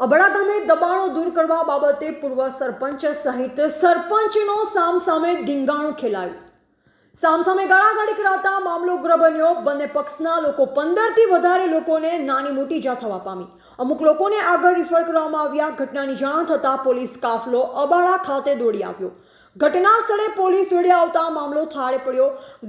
અબડા ગામે દબાણો દૂર કરવા બાબતે પૂર્વ સરપંચ સહિત સરપંચનો સામસામે ધીંગાણું ખેલાયું. સામસામે ગાળાગાળી કરાતા મામલો ઉગ્ર બન્યો. બંને પક્ષના લોકો પંદરથી વધારે લોકોને નાની મોટી જા થવા પામી. અમુક લોકોને આગળ રિફર કરવામાં આવ્યા. ઘટનાની જાણ થતાં પોલીસ કાફલો અબાળા ખાતે દોડી આવ્યો. ઘટના સ્થળે પોલીસ દોડી આવતા મામલો થાળે પડ્યો.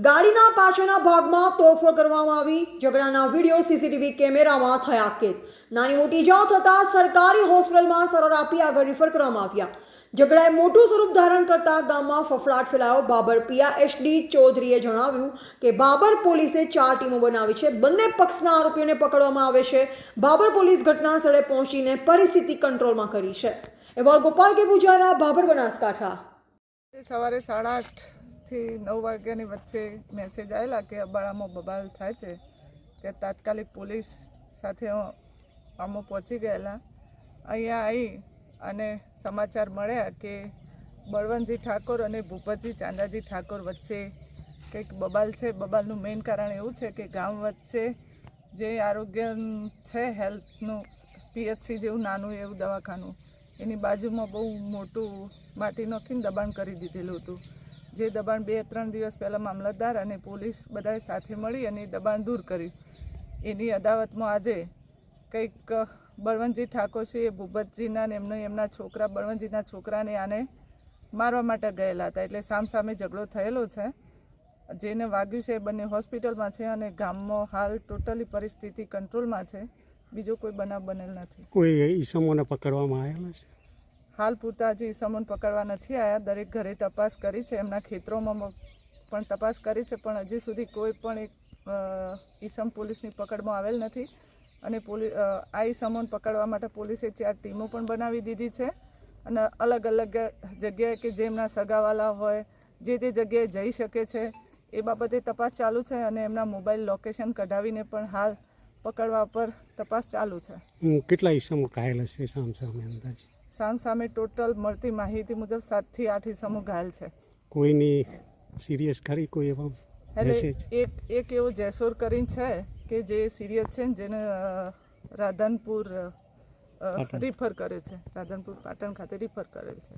ગાડીના પાછળના ભાગમાં તોડફોડ કરવામાં આવી. ઝઘડાના વીડિયો સીસીટીવી કેમેરામાં થયા કેદ. નાની મોટી ઇજાઓ થતાં સરકારી હોસ્પિટલમાં સારવાર આપી આગળ રિફર કરવામાં આવ્યા. ઝઘડાએ મોટું સ્વરૂપ ધારણ કરતા ગામમાં ફફડાટ ફેલાયો. બાબર પિયા એસડી ચૌધરીએ જણાવ્યું કે બાબર પોલીસે ચાર ટીમો બનાવી છે. બંને પક્ષના આરોપીઓને પકડવામાં આવે છે. બાબર પોલીસ ઘટના સ્થળે પહોંચીને પરિસ્થિતિ કંટ્રોલમાં કરી છે. એવા ગોપાલ કે પૂજારા, બાબર બનાસકાંઠા. સવારે સાડા આઠથી નવ વાગ્યાની વચ્ચે મેસેજ આવેલા કે અબાળામાં બબાલ થાય છે. તે તાત્કાલિક પોલીસ સાથે અમે પહોંચી ગયેલા. અહીંયા આવી અને સમાચાર મળ્યા કે બળવંતજી ઠાકોર અને ભૂપતજી ચાંદાજી ઠાકોર વચ્ચે કંઈક બબાલ છે. બબાલનું મેઇન કારણ એવું છે કે ગામ વચ્ચે જે આરોગ્ય છે હેલ્થનું પીએચસી જેવું નાનું એવું દવાખાનું. એની બાજુમાં બહુ મોટું માટી નાખીને દબાણ કરી દીધેલું હતું. જે દબાણ બે ત્રણ દિવસ પહેલાં મામલતદાર અને પોલીસ બધાએ સાથે મળી અને દબાણ દૂર કર્યું. એની અદાવતમાં આજે કંઈક બળવંતજી ઠાકોર છે, એ ભૂપતજીના ને એમનો એમના છોકરા, બળવંતજીના છોકરાને આને મારવા માટે ગયેલા હતા. એટલે સામસામે ઝઘડો થયેલો છે. જેને વાગ્યું છે એ બંને હોસ્પિટલમાં છે અને ગામમાં હાલ ટોટલી પરિસ્થિતિ કંટ્રોલમાં છે. બીજો કોઈ બનાવ બનેલ નથી. કોઈ ઈસમોને પકડવામાં આવેલા છે? હાલ પૂરતા હજી ઈસમોને પકડવા નથી આવ્યા દરેક ઘરે તપાસ કરી છે. એમના ખેતરોમાં પણ તપાસ કરી છે પણ હજી સુધી કોઈ પણ એક ઈસમ પોલીસની પકડમાં આવેલ નથી. અને પોલીસ આ ઈસમોને પકડવા માટે પોલીસે ચાર ટીમો પણ બનાવી દીધી છે. અને અલગ અલગ જગ્યાએ કે જેમના સગાવાલા હોય જે જે જગ્યાએ જઈ શકે છે એ બાબતે તપાસ ચાલુ છે અને એમના મોબાઈલ લોકેશન કઢાવીને પણ હાલ પકડવા પર તપાસ ચાલુ છે. કેટલા ઈસમો ઘાયલ છે સામ સામે અંદાજે? સામ સામે ટોટલ મળતી માહિતી મુજબ સાતથી આઠ ઈસમો ઘાયલ છે. કોઈની સિરિયસ ખરી? કોઈ એવા એટલે એક એક એવો જેસોર કરીને છે કે જે સિરિયસ છે ને જેને રાધનપુર રિફર કરે છે. રાધનપુર પાટણ ખાતે રિફર કરેલ છે.